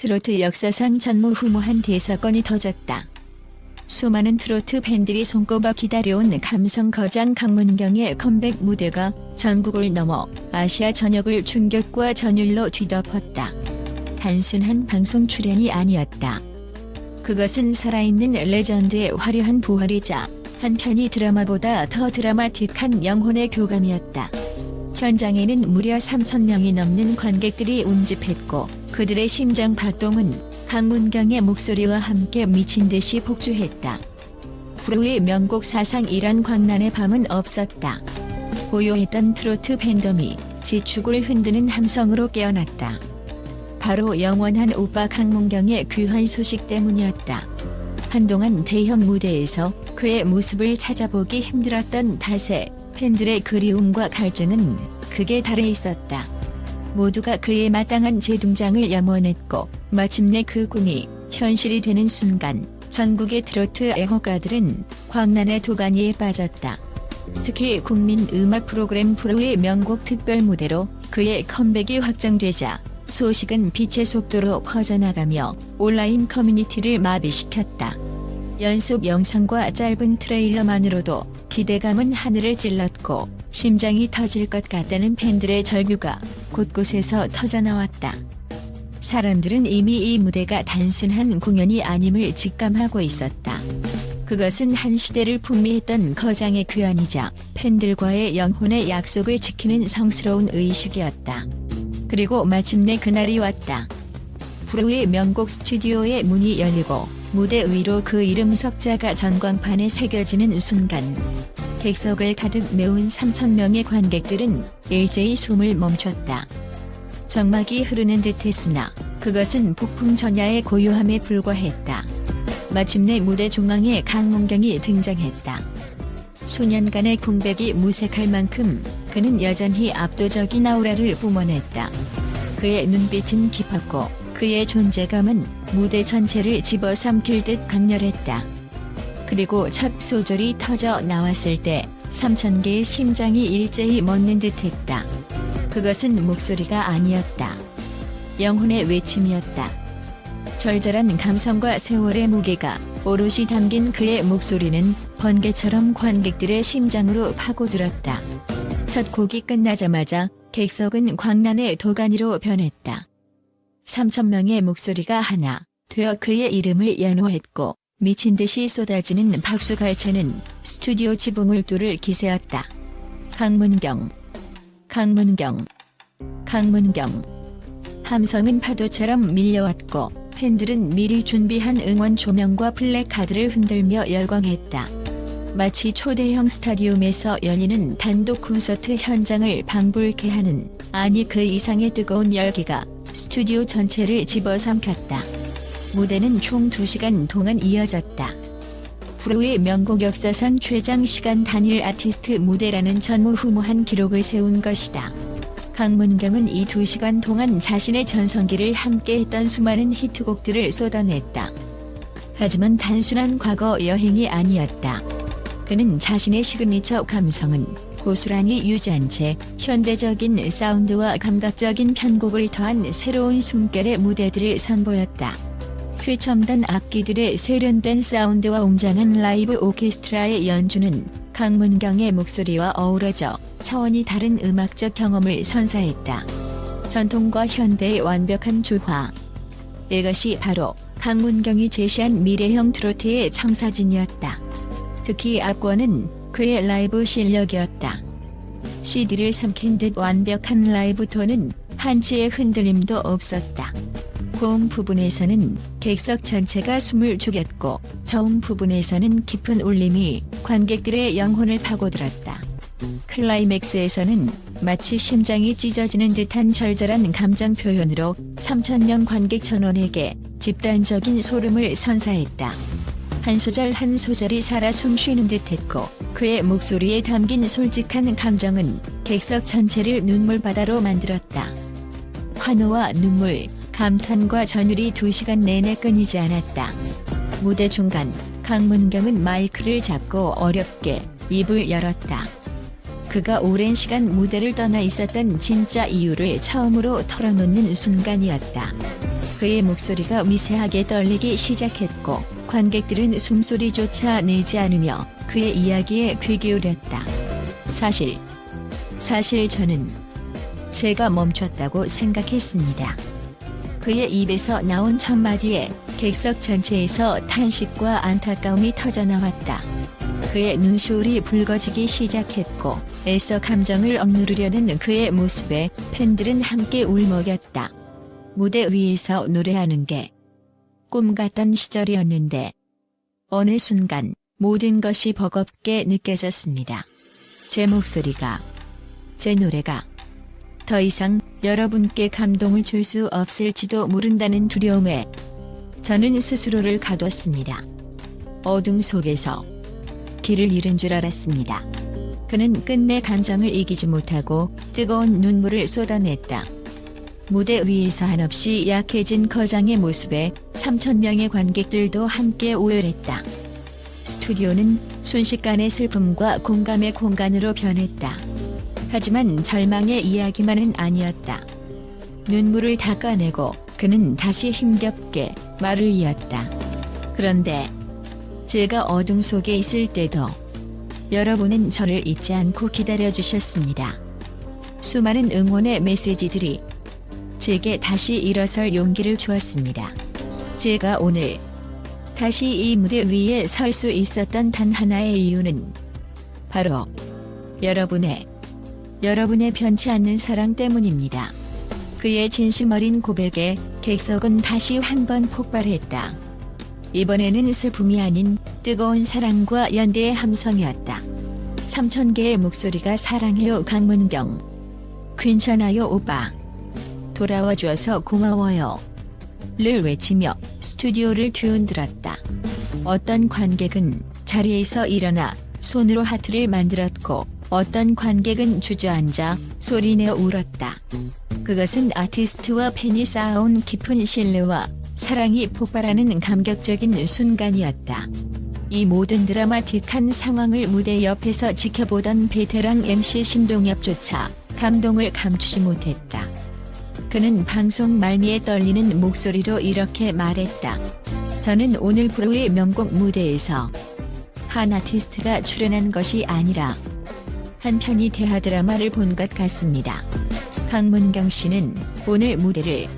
트로트 역사상 전무후무한 대사건이 터졌다. 수많은 트로트 팬들이 손꼽아 기다려온 감성 거장 강문경의 컴백 무대가 전국을 넘어 아시아 전역을 충격과 전율로 뒤덮었다. 단순한 방송 출연이 아니었다. 그것은 살아있는 레전드의 화려한 부활이자 한편이 드라마보다 더 드라마틱한 영혼의 교감이었다. 현장에는 무려 3천 명이 넘는 관객들이 운집했고 그들의 심장 박동은 강문경의 목소리와 함께 미친 듯이 폭주했다. 프로의 명곡 사상 이란 광란의 밤은 없었다. 고요했던 트로트 팬덤이 지축을 흔드는 함성으로 깨어났다. 바로 영원한 오빠 강문경의 귀한 소식 때문이었다. 한동안 대형 무대에서 그의 모습을 찾아보기 힘들었던 탓에 팬들의 그리움과 갈증은 극에 달해 있었다. 모두가 그의 마땅한 재등장을 염원했고 마침내 그 꿈이 현실이 되는 순간 전국의 트로트 애호가들은 광란의 도가니에 빠졌다. 특히 국민 음악 프로그램 프로의 명곡 특별 무대로 그의 컴백이 확정되자 소식은 빛의 속도로 퍼져나가며 온라인 커뮤니티를 마비시켰다. 연습 영상과 짧은 트레일러만으로도 기대감은 하늘을 찔렀고 심장이 터질 것 같다는 팬들의 절규가 곳곳에서 터져나왔다. 사람들은 이미 이 무대가 단순한 공연이 아님을 직감하고 있었다. 그것은 한 시대를 풍미했던 거장의 귀환이자 팬들과의 영혼의 약속을 지키는 성스러운 의식이었다. 그리고 마침내 그날이 왔다. 프로의 명곡 스튜디오의 문이 열리고 무대 위로 그 이름 석자가 전광판에 새겨지는 순간 객석을 가득 메운 3천명의 관객들은 일제히 숨을 멈췄다. 정막이 흐르는 듯했으나 그것은 폭풍 전야의 고요함에 불과했다. 마침내 무대 중앙에 강문경이 등장했다. 수년간의 공백이 무색할 만큼 그는 여전히 압도적인 아우라를 뿜어냈다. 그의 눈빛은 깊었고 그의 존재감은 무대 전체를 집어삼킬 듯 강렬했다. 그리고 첫 소절이 터져 나왔을 때 3천 개의 심장이 일제히 멎는 듯했다. 그것은 목소리가 아니었다. 영혼의 외침이었다. 절절한 감성과 세월의 무게가 오롯이 담긴 그의 목소리는 번개처럼 관객들의 심장으로 파고들었다. 첫 곡이 끝나자마자 객석은 광란의 도가니로 변했다. 3천 명의 목소리가 하나 되어 그의 이름을 연호했고 미친 듯이 쏟아지는 박수갈채는 스튜디오 지붕을 뚫을 기세였다. 강문경, 강문경, 강문경. 함성은 파도처럼 밀려왔고 팬들은 미리 준비한 응원 조명과 플래카드를 흔들며 열광했다. 마치 초대형 스타디움에서 열리는 단독 콘서트 현장을 방불케 하는 아니 그 이상의 뜨거운 열기가 스튜디오 전체를 집어삼켰다. 무대는 총 2시간 동안 이어졌다. 프로의 명곡 역사상 최장 시간 단일 아티스트 무대라는 전무후무한 기록을 세운 것이다. 강문경은 이 2시간 동안 자신의 전성기를 함께했던 수많은 히트곡들을 쏟아냈다. 하지만 단순한 과거 여행이 아니었다. 그는 자신의 시그니처 감성은 고스란히 유지한 채 현대적인 사운드와 감각적인 편곡을 더한 새로운 숨결의 무대들을 선보였다. 최첨단 악기들의 세련된 사운드와 웅장한 라이브 오케스트라의 연주는 강문경의 목소리와 어우러져 차원이 다른 음악적 경험을 선사했다. 전통과 현대의 완벽한 조화. 이것이 바로 강문경이 제시한 미래형 트로트의 청사진이었다. 특히 악권은 그의 라이브 실력이었다. CD를 삼킨 듯 완벽한 라이브 톤은 한치의 흔들림도 없었다. 고음 부분에서는 객석 전체가 숨을 죽였고 저음 부분에서는 깊은 울림이 관객들의 영혼을 파고들었다. 클라이맥스에서는 마치 심장이 찢어지는 듯한 절절한 감정 표현으로 3천명 관객 전원에게 집단적인 소름을 선사했다. 한 소절 한 소절이 살아 숨쉬는 듯했고 그의 목소리에 담긴 솔직한 감정은 객석 전체를 눈물바다로 만들었다. 환호와 눈물, 감탄과 전율이 두 시간 내내 끊이지 않았다. 무대 중간 강문경은 마이크를 잡고 어렵게 입을 열었다. 그가 오랜 시간 무대를 떠나 있었던 진짜 이유를 처음으로 털어놓는 순간이었다. 그의 목소리가 미세하게 떨리기 시작했고 관객들은 숨소리조차 내지 않으며 그의 이야기에 귀 기울였다. 사실, 사실 저는 제가 멈췄다고 생각했습니다. 그의 입에서 나온 첫 마디에 객석 전체에서 탄식과 안타까움이 터져나왔다. 그의 눈시울이 붉어지기 시작했고 애써 감정을 억누르려는 그의 모습에 팬들은 함께 울먹였다. 무대 위에서 노래하는 게 꿈 같던 시절이었는데 어느 순간 모든 것이 버겁게 느껴졌습니다. 제 목소리가 제 노래가 더 이상 여러분께 감동을 줄 수 없을지도 모른다는 두려움에 저는 스스로를 가뒀습니다. 어둠 속에서 길을 잃은 줄 알았습니다. 그는 끝내 감정을 이기지 못하고 뜨거운 눈물을 쏟아냈다. 무대 위에서 한없이 약해진 거장의 모습에 3천명의 관객들도 함께 오열했다. 스튜디오는 순식간에 슬픔과 공감의 공간으로 변했다. 하지만 절망의 이야기만은 아니었다. 눈물을 닦아내고 그는 다시 힘겹게 말을 이었다. 그런데 제가 어둠 속에 있을 때도 여러분은 저를 잊지 않고 기다려주셨습니다. 수많은 응원의 메시지들이 제게 다시 일어설 용기를 주었습니다. 제가 오늘 다시 이 무대 위에 설 수 있었던 단 하나의 이유는 바로 여러분의 여러분의 변치 않는 사랑 때문입니다. 그의 진심 어린 고백에 객석은 다시 한 번 폭발했다. 이번에는 슬픔이 아닌 뜨거운 사랑과 연대의 함성이었다. 3천 개의 목소리가 사랑해요 강문경. 괜찮아요 오빠. 돌아와 주어서 고마워요. 를 외치며 스튜디오를 뒤흔들었다. 어떤 관객은 자리에서 일어나 손으로 하트를 만들었고 어떤 관객은 주저앉아 소리내어 울었다. 그것은 아티스트와 팬이 쌓아온 깊은 신뢰와 사랑이 폭발하는 감격적인 순간이었다. 이 모든 드라마틱한 상황을 무대 옆에서 지켜보던 베테랑 MC 신동엽조차 감동을 감추지 못했다. 그는 방송 말미에 떨리는 목소리로 이렇게 말했다. 저는 오늘 프로의 명곡 무대에서 한 아티스트가 출연한 것이 아니라 한 편이 대하 드라마를 본 것 같습니다. 강문경 씨는 오늘 무대를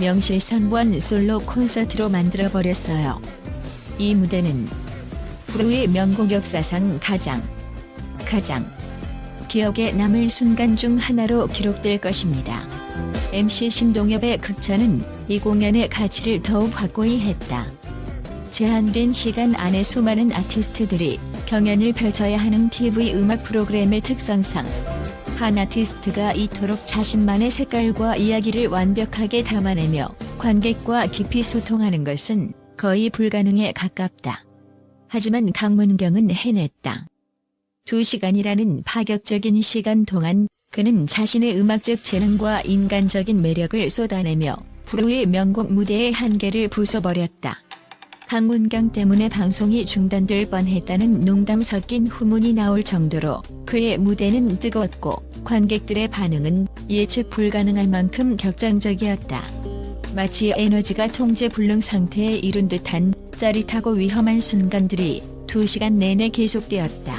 명실상부한 솔로 콘서트로 만들어버렸어요. 이 무대는 프로의 명곡 역사상 가장 가장 기억에 남을 순간 중 하나로 기록될 것입니다. MC 신동엽의 극찬은 이 공연의 가치를 더욱 확고히 했다. 제한된 시간 안에 수많은 아티스트들이 경연을 펼쳐야 하는 TV 음악 프로그램의 특성상 한 아티스트가 이토록 자신만의 색깔과 이야기를 완벽하게 담아내며 관객과 깊이 소통하는 것은 거의 불가능에 가깝다. 하지만 강문경은 해냈다. 두 시간이라는 파격적인 시간 동안 그는 자신의 음악적 재능과 인간적인 매력을 쏟아내며 프로의 명곡 무대의 한계를 부숴버렸다. 강문경 때문에 방송이 중단될 뻔했다는 농담 섞인 후문이 나올 정도로 그의 무대는 뜨거웠고 관객들의 반응은 예측 불가능할 만큼 격정적이었다. 마치 에너지가 통제 불능 상태에 이른 듯한 짜릿하고 위험한 순간들이 2시간 내내 계속되었다.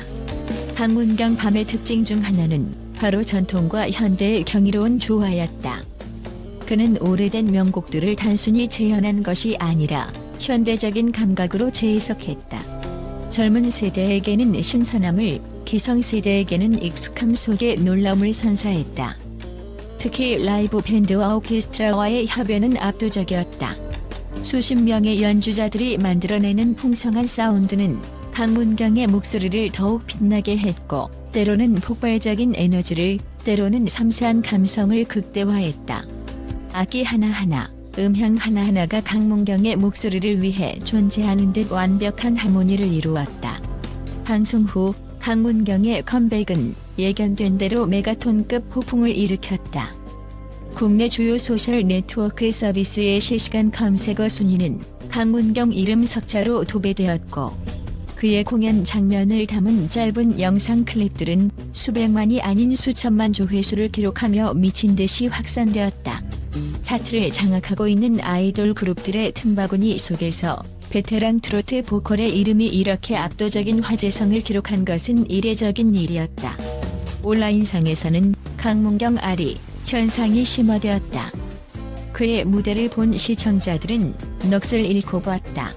강문경 밤의 특징 중 하나는 바로 전통과 현대의 경이로운 조화였다. 그는 오래된 명곡들을 단순히 재현한 것이 아니라 현대적인 감각으로 재해석했다. 젊은 세대에게는 신선함을, 기성세대에게는 익숙함 속에 놀라움을 선사했다. 특히 라이브 밴드와 오케스트라와의 협연은 압도적이었다. 수십 명의 연주자들이 만들어내는 풍성한 사운드는 강문경의 목소리를 더욱 빛나게 했고, 때로는 폭발적인 에너지를, 때로는 섬세한 감성을 극대화했다. 악기 하나하나, 음향 하나하나가 강문경의 목소리를 위해 존재하는 듯 완벽한 하모니를 이루었다. 방송 후 강문경의 컴백은 예견된 대로 메가톤급 폭풍을 일으켰다. 국내 주요 소셜 네트워크 서비스의 실시간 검색어 순위는 강문경 이름 석자로 도배되었고 그의 공연 장면을 담은 짧은 영상 클립들은 수백만이 아닌 수천만 조회수를 기록하며 미친 듯이 확산되었다. 차트를 장악하고 있는 아이돌 그룹들의 틈바구니 속에서 베테랑 트로트 보컬의 이름이 이렇게 압도적인 화제성을 기록한 것은 이례적인 일이었다. 온라인상에서는 강문경 아리 현상이 심화되었다. 그의 무대를 본 시청자들은 넋을 잃고 봤다.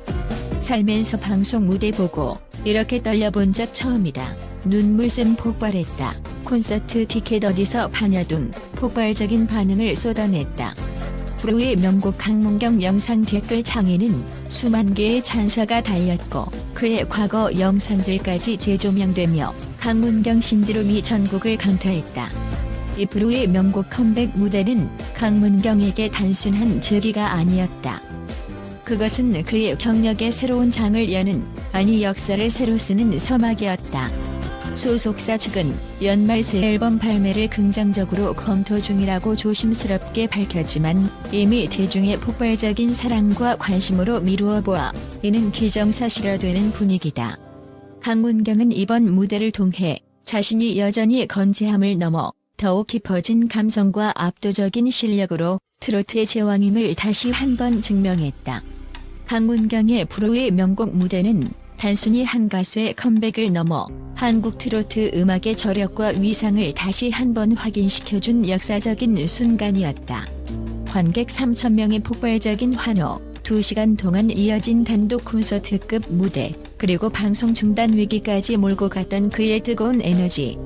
살면서 방송 무대 보고 이렇게 떨려본 적 처음이다. 눈물샘 폭발했다. 콘서트 티켓 어디서 파냐 등 폭발적인 반응을 쏟아냈다. 프로의 명곡 강문경 영상 댓글 창에는 수만 개의 찬사가 달렸고 그의 과거 영상들까지 재조명되며 강문경 신드롬이 전국을 강타했다. 이 프로의 명곡 컴백 무대는 강문경에게 단순한 즐기가 아니었다. 그것은 그의 경력의 새로운 장을 여는 아니 역사를 새로 쓰는 서막이었다. 소속사 측은 연말 새 앨범 발매를 긍정적으로 검토 중이라고 조심스럽게 밝혔지만 이미 대중의 폭발적인 사랑과 관심으로 미루어 보아 이는 기정사실화되는 분위기다. 강문경은 이번 무대를 통해 자신이 여전히 건재함을 넘어 더욱 깊어진 감성과 압도적인 실력으로 트로트의 제왕임을 다시 한 번 증명했다. 강문경의 프로의 명곡 무대는 단순히 한 가수의 컴백을 넘어 한국 트로트 음악의 저력과 위상을 다시 한번 확인시켜준 역사적인 순간이었다. 관객 3천명의 폭발적인 환호, 2시간 동안 이어진 단독 콘서트급 무대, 그리고 방송 중단 위기까지 몰고 갔던 그의 뜨거운 에너지.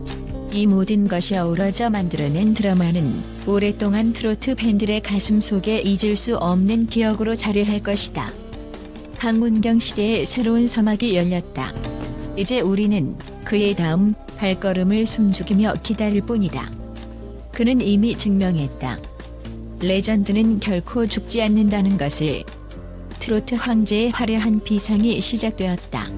이 모든 것이 어우러져 만들어낸 드라마는 오랫동안 트로트 팬들의 가슴 속에 잊을 수 없는 기억으로 자리할 것이다. 강문경 시대의 새로운 서막이 열렸다. 이제 우리는 그의 다음 발걸음을 숨죽이며 기다릴 뿐이다. 그는 이미 증명했다. 레전드는 결코 죽지 않는다는 것을 트로트 황제의 화려한 비상이 시작되었다.